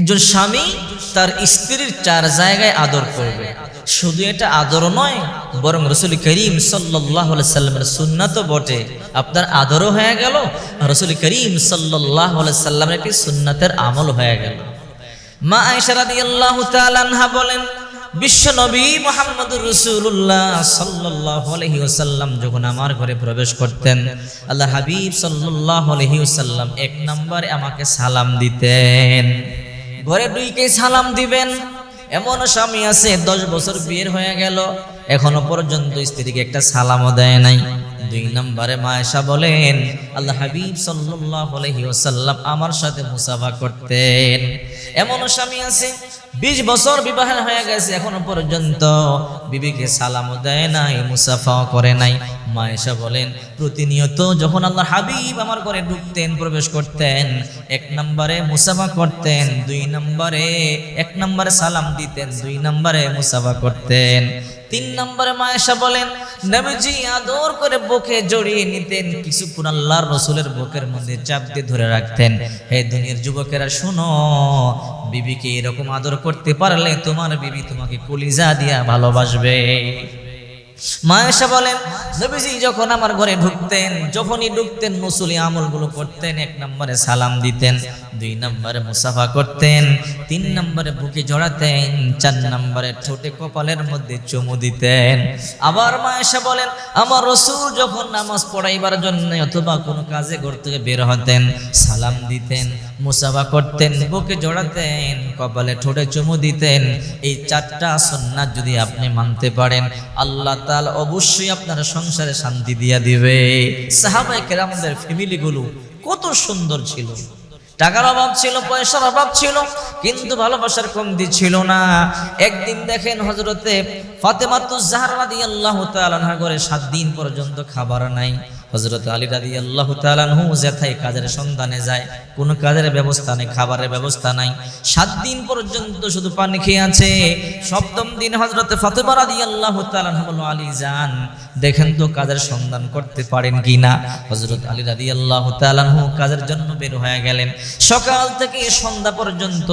একজন স্বামী তার স্ত্রীর চার জায়গায় আদর করবে। শুধু এটা আদর নয়, বরং রসুল করিম সাল্লাহ সাল্লামের সুন্নাত বটে। আপনার আদরও হয়ে গেল, রসুল করিম সাল্লাহ সাল্লামের একটি সুন্নাতের আমল হয়ে গেল। মা আয়সারাদি বলেন, বিশ্ব নবী মোহাম্মদ রসুল্লাহ সাল্লাহ যখন আমার ঘরে প্রবেশ করতেন, আল্লাহ হাবিব সাল্লাহ আলহি ওসাল্লাম এক নম্বরে আমাকে সালাম দিতেন। ঘরে দুইকে সালাম দিবেন। এমন স্বামী আছে, দশ বছর বিয়ের হয়ে গেল, এখনও পর্যন্ত স্ত্রীকে একটা সালামও দেয় নাই। দুই নম্বরে মায়েশা বলেন, আল্লাহ হাবিব সাল্লাহ আলহি ওসাল্লাম আমার সাথে মুসাফা করতেন। এমন স্বামী আছে, বিশ বছর বিবাহ হয়ে গেছে, এখনও পর্যন্ত বিবিকে সালামও দেয় নাই, মুসাফাও করে নাই। মায়েশা বলেন, প্রতিনিয়ত যখন আল্লাহ হাবিব আমার ঘরে ঢুকতেন, প্রবেশ করতেন, এক নম্বরে মুসাফা করতেন, দুই নম্বরে, এক নম্বরে সালাম দিতেন, দুই নম্বরে মুসাফা করতেন। তিন নম্বরে মায়েশা বলেন, নবীজি আদর করে বুকে জড়িয়ে নিতেন, কিছুক্ষণ আল্লাহর রসুলের বুকের মধ্যে চাপ দিয়ে ধরে রাখতেন। হে দুনিয়ার যুবকেরা, শোনো, বিবিকে এরকম আদর করতে পারলে তোমার বিবি তোমাকে কলিজা দিয়া ভালোবাসবে। মায়েশা বলেন, নবীজি, যখন আমার ঘরে ঢুকতেন, যখনই ঢুকতেন মুসুলি আমলগুলো করতেন, এক নম্বরে সালাম দিতেন, দুই নম্বরে মুসাফা করতেন, তিন নম্বরে বুকে জড়াতেন, চার নম্বরে ঠোঁটে কপালের মধ্যে চুমু দিতেন। আবার মায়েশা বলেন, আমার রসুল যখন নামাজ পড়াইবার জন্য অথবা কোনো কাজে ঘর থেকে বের হতেন, সালাম দিতেন, মুসাফা করতেন, বুকে জড়াতেন, কপালে ঠোঁটে চুমু দিতেন, এই চারটা সন্ন্যাত যদি আপনি মানতে পারেন, আল্লাহ তাআলা অবশ্যই আপনার সংসারে শান্তি দিয়া দিবে। সাহাবাই কেরামদের ফ্যামিলিগুলো কত সুন্দর ছিল। টাকার অভাব ছিল, পয়সার অভাব ছিল, কিন্তু ভালোবাসার কমতি ছিল না। একদিন দেখেন হজরতে ফাতেমাতু জাহরা রাদিয়াল্লাহু তাআলা ঘরে সাত দিন পর্যন্ত খাবার নাই। হজরত আলী রাদি আল্লাহ তালানহু যেথায় কাজের সন্ধানে যায়, কোনো কাজের ব্যবস্থা নেই, খাবারের ব্যবস্থা নাই। সাত দিন পর্যন্ত শুধু পানি খেয়ে আছে। সপ্তম দিন হজরত ফাতেমা রাদি আল্লাহ তালানহু বলল, আলী যান, দেখেন তো কাজের সন্ধান করতে পারেন কি না? হজরত আলী রাদি আল্লাহ তালানহু কাজের জন্য বের হয়ে গেলেন। সকাল থেকে সন্ধ্যা পর্যন্ত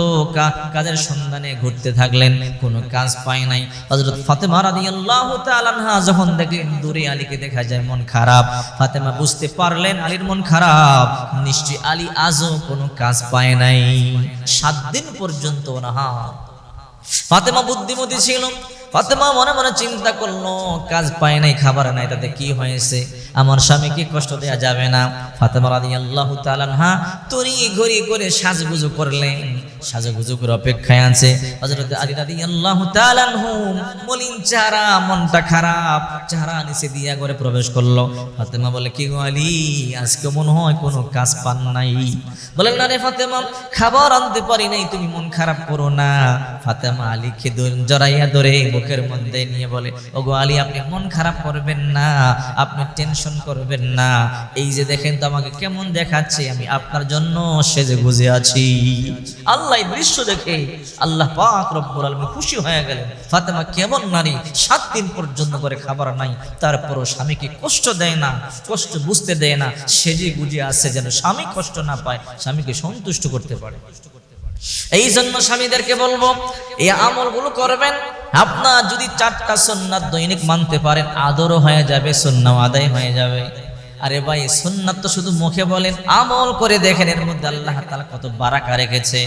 কাজের সন্ধানে ঘুরতে থাকলেন, কোনো কাজ পায় নাই। হজরত ফাতেমা রাদি আল্লাহ তালানহা যখন দেখলেন দূরে আলীকে দেখা যায় মন খারাপ ফাতেমা বুঝতে পারলেন আলীর মন খারাপ। নিশ্চয় আলী আজও কোনো কাজ পায় নাই। সাত দিন পর্যন্ত অনাহার ফাতেমা বুদ্ধিমতী ছিল। ফাতেমা মনে মনে চিন্তা করল, কাজ পায় নাই, খাবার নাই, তাতে কি হয়েছে? আমার স্বামীকে কষ্ট দেয়া যাবে না? ফাতেমা রাদি আল্লাহ তালানহা তরি ঘড়ি করে সাজগুজু করলেন। সাজগুজু করে অপেক্ষায় আছে হজরত আলী রাদি আল্লাহ মলিন চেহারা, মনটা খারাপ, চেহারা নিচে দিয়া করে প্রবেশ করল। ফাতেমা বলে, কি গো আলী, আজকে মনে হয় কোনো কাজ পান নাই। বলেন না রে ফাতেমা, খাবার আনতে পারি নাই, তুমি মন খারাপ করো না। ফাতেমা আলীকে জড়াইয়া ধরে বুকের মধ্যে নিয়ে বলে, ওগো আলী, আপনি মন খারাপ করবেন না, আপনি টেনশন করবেন না। এই যে দেখেন তো আমাকে কেমন দেখাচ্ছে, আমি আপনার জন্য সেজে বুঝে আছি। আল্লাহ দৃশ্য দেখে আল্লাহ পাক রব্বুল আলমী খুশি হয়ে গেলেন। ফাতেমা কেমন নারী, সাত দিন পর্যন্ত করে খাবার নাই, তারপরও স্বামীকে কষ্ট দেয় না, কষ্ট বুঝতে দেয় না, সেজে গুজে আছে যেন স্বামী কষ্ট না পায়, স্বামীকে সন্তুষ্ট করতে পারে। এই জন্য স্বামীদেরকে বলব, এই আমলগুলো করবেন। আপনার যদি চারটা সন্ন্যাত দৈনিক মানতে পারেন, আদরও হয়ে যাবে সন্ন্যাও আদায় হয়ে যাবে। আরে ভাই সন্ন্যাত তো শুধু মুখে বলেন, আমল করে দেখেন, এর মধ্যে আল্লাহ তালা কত বারাকা রেখেছে।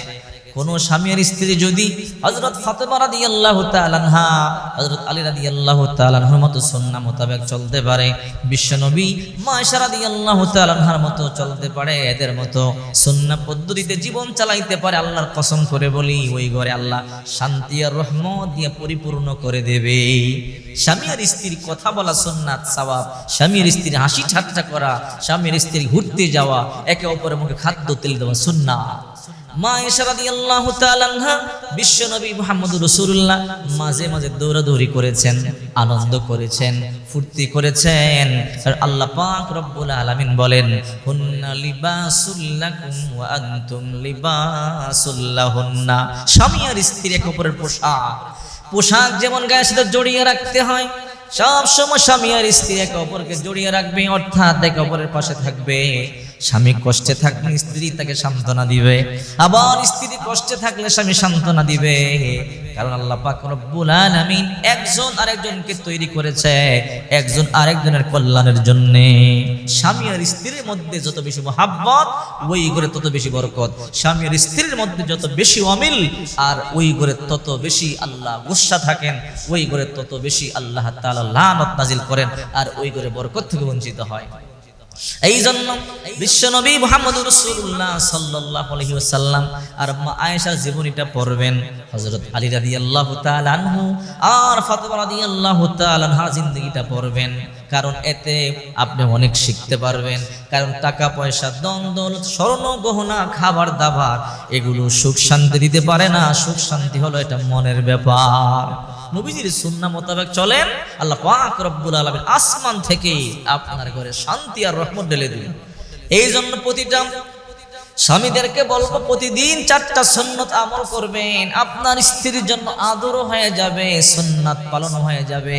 কোন স্বামী আর স্ত্রী যদি হজরত ফাতেমা রাদিয়াল্লাহু তাআলা আনহা, হযরত আলী রাদিয়াল্লাহু তাআলা আনহুর মতো সুন্নাহ মোতাবেক চলতে পারে বিশ্বনবী মা আয়েশা রাদিয়াল্লাহু তাআলা আনহার মতো চলতে পারে, এদের মতো সুন্নাহ পদ্ধতিতে জীবন চালাইতে পারে, আল্লাহর কসম করে বলি, ওই ঘরে আল্লাহ শান্তি আর রহমত দিয়ে পরিপূর্ণ করে দেবে। স্বামী আর স্ত্রীর কথা বলা সুন্নাত সওয়াব, স্বামীর স্ত্রীর হাসি ঠাট্টা করা, স্বামীর স্ত্রী ঘুরতে যাওয়া, একে অপরের মুখে খাদ্য তেল দেওয়া সুন্নাত। মা তাআলা আনহা বিশ্বনবী মুহাম্মদ রাসূলুল্লাহ মাঝে মাঝে দৌড়াদৌড়ি করেছেন, আনন্দ করেছেন, ফুর্তি করেছেন। আল্লাহ পাক আলামিন বলেন, হুন্না স্বামী আর এক অপরের পোশাক। পোশাক যেমন গায়ের সাথে জড়িয়ে রাখতে হয়, সব সময় স্বামী আর স্ত্রী একে অপরকে জড়িয়ে রাখবে, অর্থাৎ একে অপরের পাশে থাকবে। স্বামী কষ্টে থাকলে স্ত্রী তাকে সান্ত্বনা দিবে, আবার স্ত্রী কষ্টে থাকলে স্বামী সান্ত্বনা দিবে। কারণ আল্লাহ পাক রব্বুল আলামিন একজন আরেকজনকে তৈরি করেছে, একজন আরেকজনের কল্যাণের জন্য। স্বামী আর স্ত্রীর মধ্যে যত বেশি মহাব্বত, ওই করে তত বেশি বরকত। স্বামী আর স্ত্রীর মধ্যে যত বেশি অমিল, আর ওই করে তত বেশি আল্লাহ গুসা থাকেন, ওই করে তত বেশি আল্লাহ তাআলা লানত নাজিল করেন, আর ওই করে বরকত থেকে বঞ্চিত হয়। এই জন্য বিশ্বনবী মোহাম্মদ রসুল্লাহ সাল্লাহ আলহিউসাল্লাম আর মা আয়েশার জীবনীটা পড়বেন হজরত আলী রাদি আল্লাহ আনহু আর ফাতেমা রাদি আল্লাহ তালানহার জিন্দগিটা পড়বেন। কারণ এতে আপনি অনেক শিখতে পারবেন। কারণ টাকা পয়সা দ্বন্দ্ব স্বর্ণ, গহনা, খাবার, দাবার, এগুলো সুখ শান্তি দিতে পারে না। সুখ শান্তি হলো এটা মনের ব্যাপার। নবীজির সুন্না মোতাবেক চলেন, আল্লাহ পাক রব্বুল আলমের আসমান থেকে আপনার ঘরে শান্তি আর রহমত ঢেলে দিন এই জন্য প্রতিটা স্বামীদেরকে বলব, প্রতিদিন চারটা সন্ন্যত আমল করবেন। আপনার স্ত্রীর জন্য আদরও হয়ে যাবে সন্ন্যত পালন হয়ে যাবে।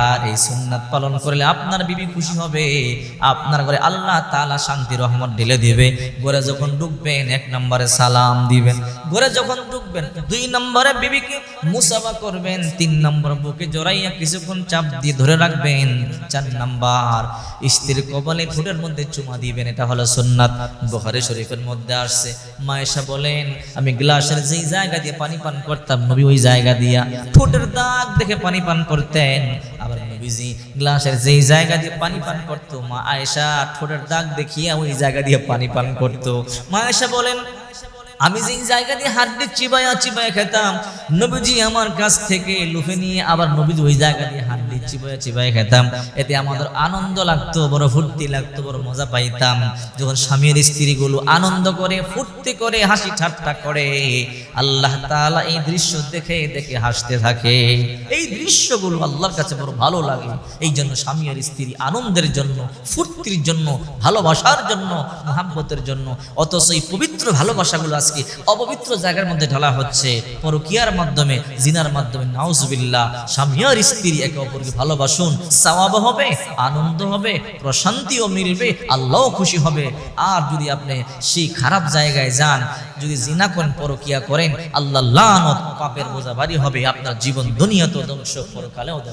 আর এই সুন্নাত পালন করলে আপনার বিবি খুশি হবে, আপনার ঘরে আল্লাহ তালা শান্তি, রহমত ঢেলে দিবে। ঘরে যখন ঢুকবেন, এক নম্বরে সালাম দিবেন। ঘরে যখন ঢুকবেন, দুই নম্বরে বিবিকে মুসাফা করবেন, তিন নম্বর বুকে জড়াইয়া কিছুক্ষণ চাপ দিয়ে ধরে রাখবেন, চার নাম্বার স্ত্রীর কবলে ঠোঁটের মধ্যে চুমা দিবেন, এটা হলো সুন্নাত। বুখারী শরীফের মধ্যে আসছে, মায়েশা বলেন, আমি গ্লাসের যেই জায়গা দিয়ে পানি পান করতাম, নবী ওই জায়গা দিয়া ঠোঁটের দাগ দেখে পানি পান করতেন। আবার নবীজি গ্লাসের যেই জায়গা দিয়ে পানি পান করতো, মা আয়েশা ঠোঁটের দাগ দেখিয়ে ওই জায়গা দিয়ে পানি পান করতো। মা আয়েশা বলেন আমি যেই জায়গা দিয়ে হাড্ডি চিবায়া চিবায়া খেতাম, নবীজি আমার কাছ থেকে লুফে নিয়ে আবার নবীজি ওই জায়গা দিয়ে হাড্ডি চিবায়া চিবায়া খেতাম। এতে আমাদের আনন্দ লাগতো, বড় ফুর্তি লাগতো, বড় মজা পাইতাম। যখন স্বামীর স্ত্রীগুলো আনন্দ করে, ফুর্তি করে, হাসি ঠাট্টা করে, আল্লাহ তাআলা এই দৃশ্য দেখে দেখে হাসতে থাকে। এই দৃশ্যগুলো আল্লাহর কাছে বড় ভালো লাগে। এই জন্য স্বামী আর স্ত্রী আনন্দের জন্য, ফুর্তির জন্য, ভালোবাসার জন্য, মহাব্বতের জন্য, অথচ এই পবিত্র ভালোবাসাগুলো আজকে অপবিত্র জায়গার মধ্যে ঢালা হচ্ছে। পরকিয়ার মাধ্যমে, জিনার মাধ্যমে, নাউজবিল্লাহ। স্বামী আর স্ত্রী একে অপরকে ভালোবাসুন, সওয়াব হবে, আনন্দ হবে, প্রশান্তিও মিলবে, আল্লাহও খুশি হবে। আর যদি আপনি সেই খারাপ জায়গায় যান, যদি জিনা করেন, পরকিয়া করেন আল্লাহ লানত, পাপের বোঝা ভারী হবে, আপনার জীবন দুনিয়া তো ধ্বংস, পরকালেও